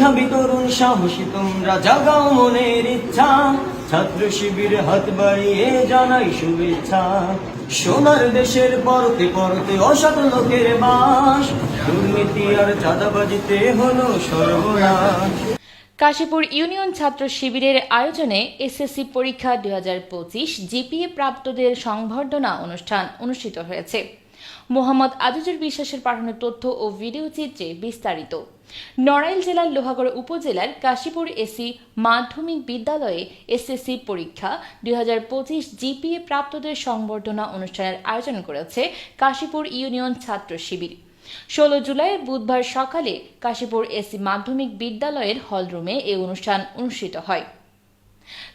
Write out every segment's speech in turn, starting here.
মেধাবী তরুণ সাহসী, তোমরা জাগাও মনের ইচ্ছা। ছাত্র শিবির হাত বাড়িয়ে জানাই শুভেচ্ছা। সোনার দেশের পরতে পরতে অসৎ লোকের বাস। দুর্নীতি আর চাঁদাবাজিতে হলো সর্বনাশ। কাশীপুর ইউনিয়ন ছাত্র শিবিরের আয়োজনে এসএসসি পরীক্ষা দুই হাজার পঁচিশ জিপিএ প্রাপ্তদের সংবর্ধনা অনুষ্ঠান অনুষ্ঠিত হয়েছে। মোহাম্মদ আজিজুর বিশ্বাসের পাঠানো তথ্য ও ভিডিও চিত্রে বিস্তারিত। নড়াইল জেলার লোহাগড় উপজেলার কাশীপুর এসি মাধ্যমিক বিদ্যালয়ে এসএসসি পরীক্ষা দুই হাজার পঁচিশ জিপিএ প্রাপ্তদের সংবর্ধনা অনুষ্ঠানের আয়োজন করেছে কাশীপুর ইউনিয়ন ছাত্র শিবির। ষোলো জুলাই বুধবার সকালে কাশীপুর এসি মাধ্যমিক বিদ্যালয়ের হলরুমে এই অনুষ্ঠান অনুষ্ঠিত হয়।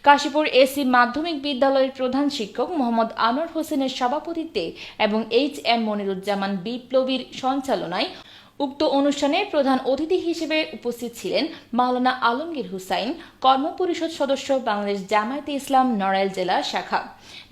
কাশীপুর এসি মাধ্যমিক বিদ্যালয়ের প্রধান শিক্ষক মোহাম্মদ আনোয়ার হোসেনের সভাপতিত্বে এবং এইচ এম মনিরুজ্জামান বিপ্লবীর সঞ্চালনায় উক্ত অনুষ্ঠানে প্রধান অতিথি হিসেবে উপস্থিত ছিলেন মাওলানা আলমগীর হুসাইন, কর্মপরিষদ সদস্য বাংলাদেশ জামায়াতে ইসলাম নড়াইল জেলা শাখা।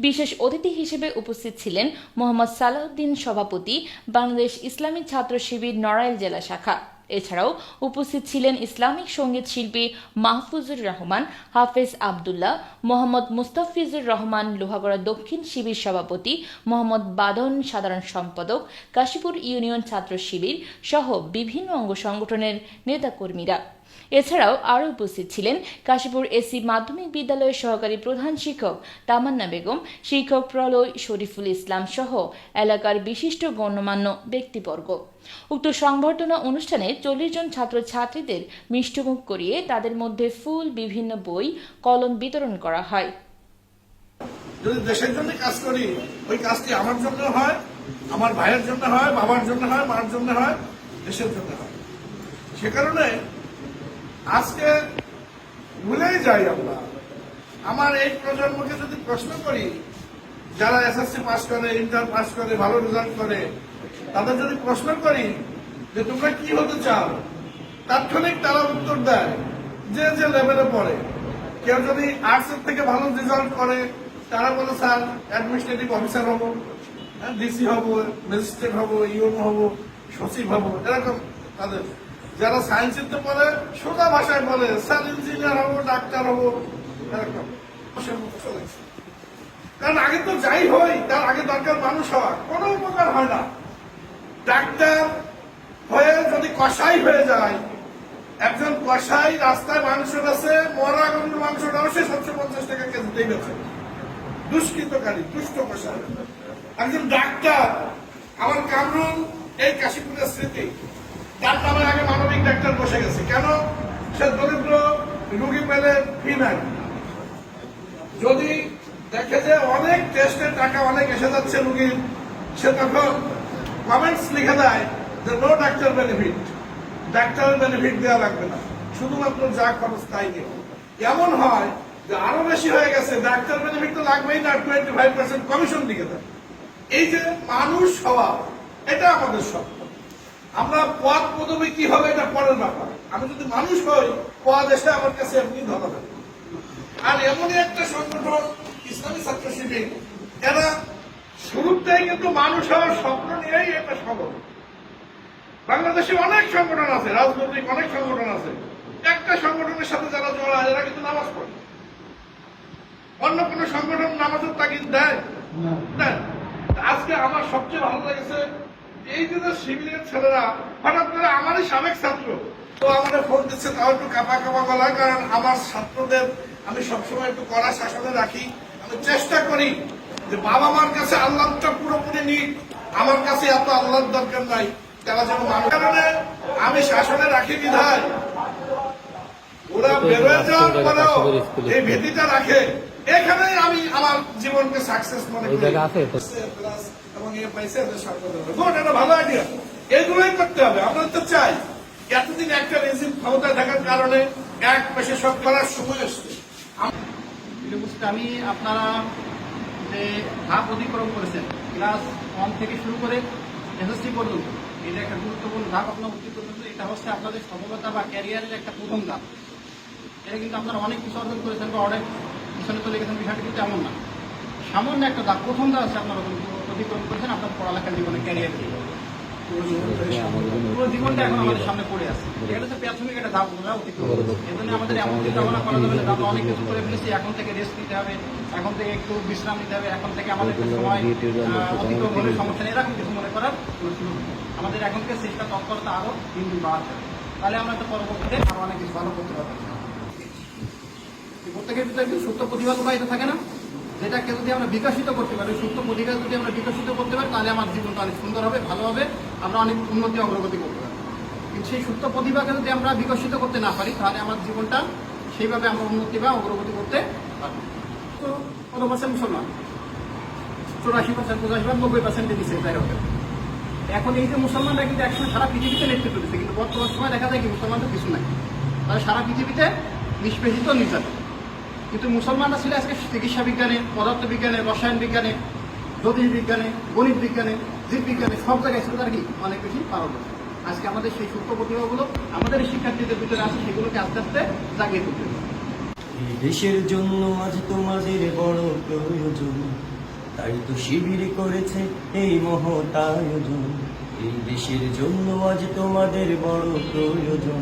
বিশেষ অতিথি হিসেবে উপস্থিত ছিলেন মোহাম্মদ সালাউদ্দিন সভাপতি, বাংলাদেশ ইসলামী ছাত্র শিবির নড়াইল জেলা শাখা। এছাড়াও উপস্থিত ছিলেন ইসলামিক সংগীত শিল্পী মাহফুজুর রহমান, হাফেজ আবদুল্লাহ, মোহাম্মদ মুস্তাফিজুর রহমান লোহাগড়া দক্ষিণ শিবির সভাপতি, মোহাম্মদ বাদন সাধারণ সম্পাদক, কাশীপুর ইউনিয়ন ছাত্র শিবির সহ বিভিন্ন অঙ্গ সংগঠনের নেতাকর্মীরা। এছাড়াও আরও উপস্থিত ছিলেন কাশীপুর এসি মাধ্যমিক বিদ্যালয়ের সহকারী প্রধান শিক্ষক তামান্না বেগম, শিক্ষক প্রলয় শরীফুল ইসলাম সহ এলাকার বিশিষ্ট গণ্যমান্য ব্যক্তিবর্গ। উক্ত সংবর্ধনা অনুষ্ঠানে চল্লিশ জন ছাত্র ছাত্রীদের মিষ্টমুখ করিয়ে তাদের মধ্যে ফুল, বিভিন্ন বই, কলম বিতরণ করা হয়। যদি দেশের জন্য কাজ করি, ওই কাজটি আমার জন্য হয়, আমার ভাইয়ের জন্য হয়, বাবার জন্য হয়, মার জন্য হয়, দেশের জন্য হয়। সে কারণে আজকে ভুলেই যাই আমরা। আমার এই প্রজন্মকে যদি প্রশ্ন করি, যারা এসএসসি পাস করে ইন্টার পাস করে, ভালো রেজাল্ট করে, তাদের যদি প্রশ্ন করি যে তোমরা কি হতে চাও, তাৎক্ষণিক তারা উত্তর দেয় যে যে লেভেলে পড়ে। কেউ যদি আর্টসের থেকে ভালো রেজাল্ট করে, তারা বলে, স্যার অ্যাডমিনিস্ট্রেটিভ অফিসার হব ডিসি হব ম্যাজিস্ট্রেট হব ইউনো হব, সচিব হব, এরকম তাদের। যারা সায়েন্সের পড়ে, সোজা ভাষায় বলে, স্যার, ইঞ্জিনিয়ার হব, ডাক্তার হব। কারণ আগে তো যাই হই, তার আগে দরকার মানুষ হওয়া। কোনো উপকার হয় না। ডাক্তার হয়ে যদি কষাই হয়ে যায়, একজন কষাই রাস্তায় মাংস আছে মরা গরুর মাংসটাও সে সাতশো পঞ্চাশ টাকা কেজিতেই বেছে। দুষ্কৃতকারী, দুষ্ট কষাই একজন ডাক্তার, আমার কামরুল, এই কাশীপুরের স্মৃতি। তার নামে আগে মানবিক ডাক্তার বসে গেছে। কেন? সে দরিদ্র রুগী পেলে ফি নাই। যদি দেখে যে অনেক টেস্টের টাকা অনেক এসে যাচ্ছে রুগীর সে তখন কমেন্টস লিখে দেয় যে নো ডাক্তার বেনিফিট ডাক্তারের বেনিফিট দেওয়া লাগবে না। শুধুমাত্র যা খরচ তাই নিয়ে এমন হয় যে আরও বেশি হয়ে গেছে ডাক্তার বেনিফিট তো লাগবেই না টোয়েন্টি ফাইভ পার্সেন্ট কমিশন দিকে দেয়। এই যে মানুষ হওয়া, এটা আমাদের স্বপ্ন। আমরা পদ পদবি কি হবে এটা পরের ব্যাপার? আমি যদি মানুষ হই পদ এসে আমার কাছে এমনি ধরা হবে আর এমনই একটা সংগঠন ইসলামী ছাত্র শিবির এরা শুরুতেই কিন্তু মানুষ হওয়ার স্বপ্ন নিয়েই একটা সংগঠন বাংলাদেশে অনেক সংগঠন আছে রাজনৈতিক অনেক সংগঠন আছে। একটা সংগঠনের সাথে যারা জড়ায় এরা কিন্তু নামাজ পড়ে। অন্য কোন সংগঠন নামাজের তাগিদ দেয়? দেয় আজকে আমার সবচেয়ে ভালো লেগেছে এই যে সিভিলের ছেলেরা, হঠাৎ করে আমারই সাবেক ছাত্র। তো আমাদের ফোন দিচ্ছে, তাও একটু কাপা কাপা গলায়, কারণ আমার ছাত্রদের আমি সবসময় একটু কড়া শাসনে রাখি। আমি চেষ্টা করি যে বাবা মার কাছে আল্লাহটা পুরোপুরি নিক। আমার কাছে এত আল্লাহর দরকার নাই তারা যেন কারণে আমি শাসনে রাখি বিধায়। ওরা বেরোয় যাওয়ার পরেও এই ভীতিটা রাখে। এখানেই আমি আমার জীবনকে সাকসেস মনে করি। এবং এ পাইছে এদের স্বার্থ দেবে। Good, এটা ভালো আইডিয়া এগুলোই করতে হবে। আমরা তো চাই এতদিন একটা রেজিম ক্ষমতায় থাকার কারণে এক পেশে সব করার সময় আসছে। আমি আপনারা যে ধাপ অতিক্রম করেছেন ক্লাস ওয়ান থেকে শুরু করে এসএসসি পর্যন্ত এটা একটা গুরুত্বপূর্ণ ধাপ। আপনার অতিক্রম এটা হচ্ছে আপনাদের সফলতা বা ক্যারিয়ারের একটা প্রথম ধাপ। এটা কিন্তু আপনারা অনেক কিছু অর্জন করেছেন বা অনেক পিছনে চলে গেছেন, বিষয়টা কিন্তু এমন না। সামান্য একটা ধাপ প্রথম ধাপ হচ্ছে আপনারা অতিক্রম করেছেন আপনার পড়ালেখার জীবনে ক্যারিয়ার পুরো জীবনটা এখন আমাদের সামনে পড়ে আছে। এটা প্রাথমিক একটা আমরা অতিক্রম। এই আমাদের এমন চিন্তা ভাবনা করা যাবে না আমরা অনেক কিছু করে ফেলেছি, এখন থেকে রেস্ট নিতে হবে, এখন থেকে একটু বিশ্রাম নিতে হবে, এখন থেকে আমাদের সময় অতিক্রম হলে সমস্যা নেই, এরকম কিছু মনে করার আমাদের এখন থেকে চেষ্টা, তৎপরতা আরও দিন দিন বাড়াতে হবে। তাহলে আমরা তো পরবর্তীতে আরও অনেক কিছু ভালো করতে পারব। প্রত্যেকের ভিতরে কিন্তু সুপ্ত প্রতিভা লুকায়িত থাকে না, যেটাকে যদি আমরা বিকশিত করতে পারি সুপ্ত প্রতিভা যদি আমরা বিকশিত করতে পারি, তাহলে আমার জীবনটা অনেক সুন্দর হবে, ভালো হবে, আমরা অনেক উন্নতি অগ্রগতি করতে পারব। কিন্তু সেই সুপ্ত প্রতিভাকে যদি আমরা বিকশিত করতে না পারি, তাহলে আমার জীবনটা সেইভাবে আমরা উন্নতি বা অগ্রগতি করতে পারব তো কত পার্সেন্ট মুসলমান চৌরাশি পার্সেন্ট পঁচাশি পার্সেন্ট নব্বই পার্সেন্টে দিচ্ছে যাই হোক। এখন এই যে মুসলমানরা কিন্তু একসময় সারা পৃথিবীতে নেতৃত্ব দিচ্ছে কিন্তু বর্তমান সময় দেখা যায় কি মুসলমানদের কিছু নাই। তারা সারা পৃথিবীতে নিষ্পেষিত নির্যাতন কিন্তু মুসলমানরা ছিল আজকে চিকিৎসা বিজ্ঞানে, পদার্থ বিজ্ঞানে, রসায়ন বিজ্ঞানে, জ্যোতিষ বিজ্ঞানে, গণিত বিজ্ঞানে জীববিজ্ঞানে সব জায়গায় ছিল তারা কি? অনেক বেশি পারদর্শী। আজকে আমাদের সেই সূক্ষ্ম প্রতিভাগুলো আমাদের শিক্ষার্থীদের ভিতরে আছে, সেগুলোকে আস্তে আস্তে জাগিয়ে তুলতে দেশের জন্য আজ তোমাদের বড় প্রয়োজন, তাই তো শিবির করেছে এই মহৎ আয়োজন। এই দেশের জন্য আজ তোমাদের বড় প্রয়োজন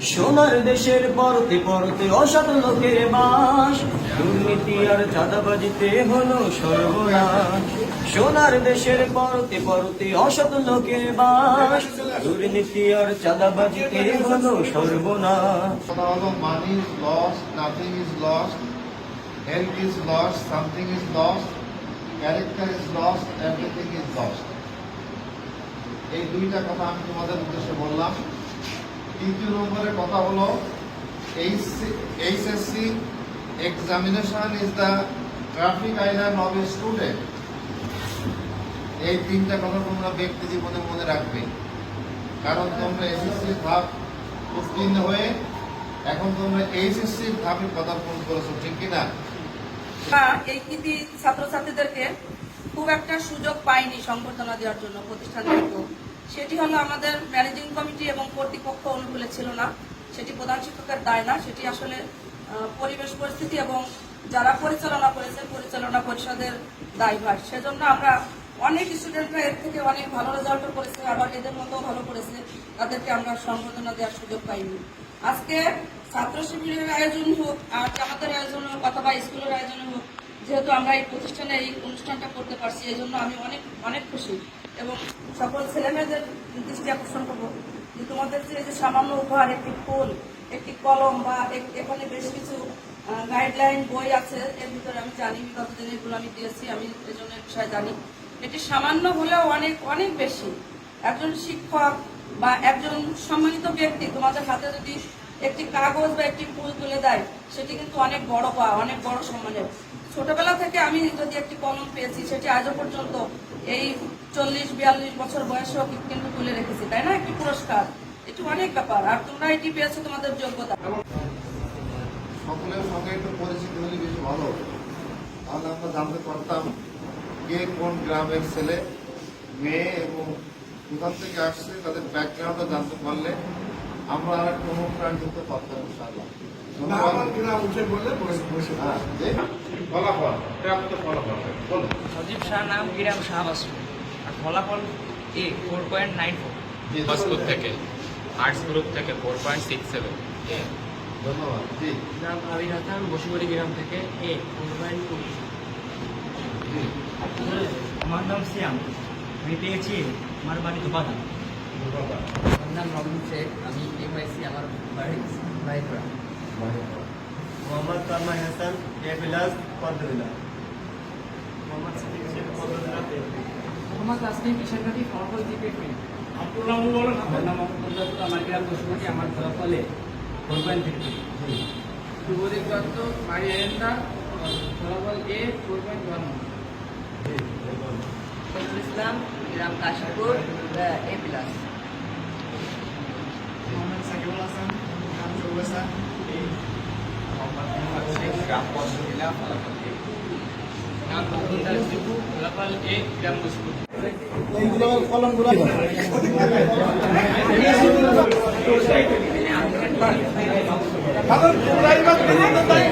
সোনার দেশের পরতে পরতে অসৎ লোকের বাস। দুর্নীতি আর চাঁদাবাজিতে হলো সর্বনাশ। সোনার দেশের পরতে পরতে অসৎ লোকের বাস। দুর্নীতি আর চাঁদাবাজিতে হলো সর্বনাশ। এই দুইটা কথা আমি তোমাদের উদ্দেশ্যে বললাম। তৃতীয় নম্বরের কথা হলো HSC examination is the traffic island of a student এই তিনটা কথা তোমরা ব্যক্তি জীবনে মনে রাখবে। কারণ তোমরা এসএসসি ধাপ উত্তীর্ণ হয়ে এখন তোমরা এইচএসসির ধাপে পদার্পণ করেছ, ঠিক কিনা? এই কৃতি ছাত্রছাত্রীদেরকে খুব একটা সুযোগ পাইনি সংবর্ধনা দেওয়ার জন্য প্রতিষ্ঠান সেটি হলো আমাদের ম্যানেজিং কমিটি এবং কর্তৃপক্ষ অনুকূলে ছিল না। সেটি প্রধান শিক্ষকের দায় না, সেটি আসলে পরিবেশ পরিস্থিতি এবং যারা পরিচালনা করেছে, পরিচালনা পরিষদের দায়ভার। সেজন্য আমরা অনেক স্টুডেন্টরা এর থেকে অনেক ভালো রেজাল্টও করেছে, আবার এদের মতো ভালো করেছে। তাদেরকে আমরা সম্বোধনা দেওয়ার সুযোগ পাইনি। আজকে ছাত্র শিবিরের আয়োজন হোক, আর আমাদের আয়োজন হোক অথবা স্কুলের আয়োজন হোক যেহেতু আমরা এই প্রতিষ্ঠানে এই অনুষ্ঠানটা করতে পারছি এই জন্য আমি অনেক অনেক খুশি। এবং সকল ছেলেমেয়েদের দৃষ্টি আকর্ষণ করব। যে তোমাদের যে যে সামান্য উপহার, একটি ফুল, একটি কলম বা এখানে বেশ কিছু গাইডলাইন বই আছে, এর ভিতরে আমি জানি, বিগত দিনে এগুলো আমি দিয়েছি, আমি এই জন্য এর বিষয়ে জানি। এটি সামান্য হলেও অনেক অনেক বেশি। একজন শিক্ষক বা একজন সম্মানিত ব্যক্তি তোমাদের হাতে যদি একটি কাগজ বা একটি ফুল তুলে দেয়, সেটি কিন্তু অনেক বড় পাওয়া অনেক বড় সম্মানের। ছোটবেলা থেকে আমি যদি একটি কলম পেয়েছি, সেটি আজও পর্যন্ত এই চল্লিশ, বিয়াল্লিশ বছর বয়সেও কিন্তু তুলে রেখেছি, তাই না? একটি পুরস্কার। এটি অনেক ব্যাপার, আর তোমরা এটি পেয়েছ তোমাদের যোগ্যতা। সকলের সঙ্গে একটু পরিচিত হলে বেশি ভালো তাহলে আমরা জানতে পারতাম কে কোন গ্রামের ছেলে, মেয়ে এবং কোথা থেকে আসছে, তাদের ব্যাকগ্রাউন্ডটা জানতে পারলে আমরা আর একটু অনুপ্রাণিত হতে পারতাম ইনশাআল্লাহ। সজীব শাহ নাম গিরাম শাহবাস আর ফলাফল A four point nine four থেকে। আর্টস গ্রুপ থেকে ফোর পয়েন্ট সিক্স সেভেন ধন্যবাদ। জি। নাম আবির হাসান বসুবাড়ি গ্রাম থেকে এ ফোর পয়েন্ট টু আমার নাম শ্যাম। আমি পেয়েছি আমার বাড়ি ধোপাধান আমার নাম রবিন শেখ। আমি এ পাইছি আমার বাড়ি বাইকরা মোহাম্মদ কামাল হাসান এ প্লাস পদ্মবিলা। মোহাম্মদ সিদ্দিক শেখ পদ্মবিলা মোহাম্মদ আসলিম কিশোরঘাটি ফলাফল জিপে টুইন আপনার নাম বলেন আমার নাম মোহাম্মদ আমার গ্রাম বসুবাড়ি আমার ফলাফলে ফোর থ্রি শুভদীপ দত্ত বাড়ি এরেন্দা ফলাফল A four point one Islam gram Kashipur A plus Sakibul Hasan গ্রাম চৌবাসা। গ্রাম বকুলদার দীপু ফলাফল এ গ্রাম মুসকুল কারণ তোমরাই বা কেন্দ্র দায়ী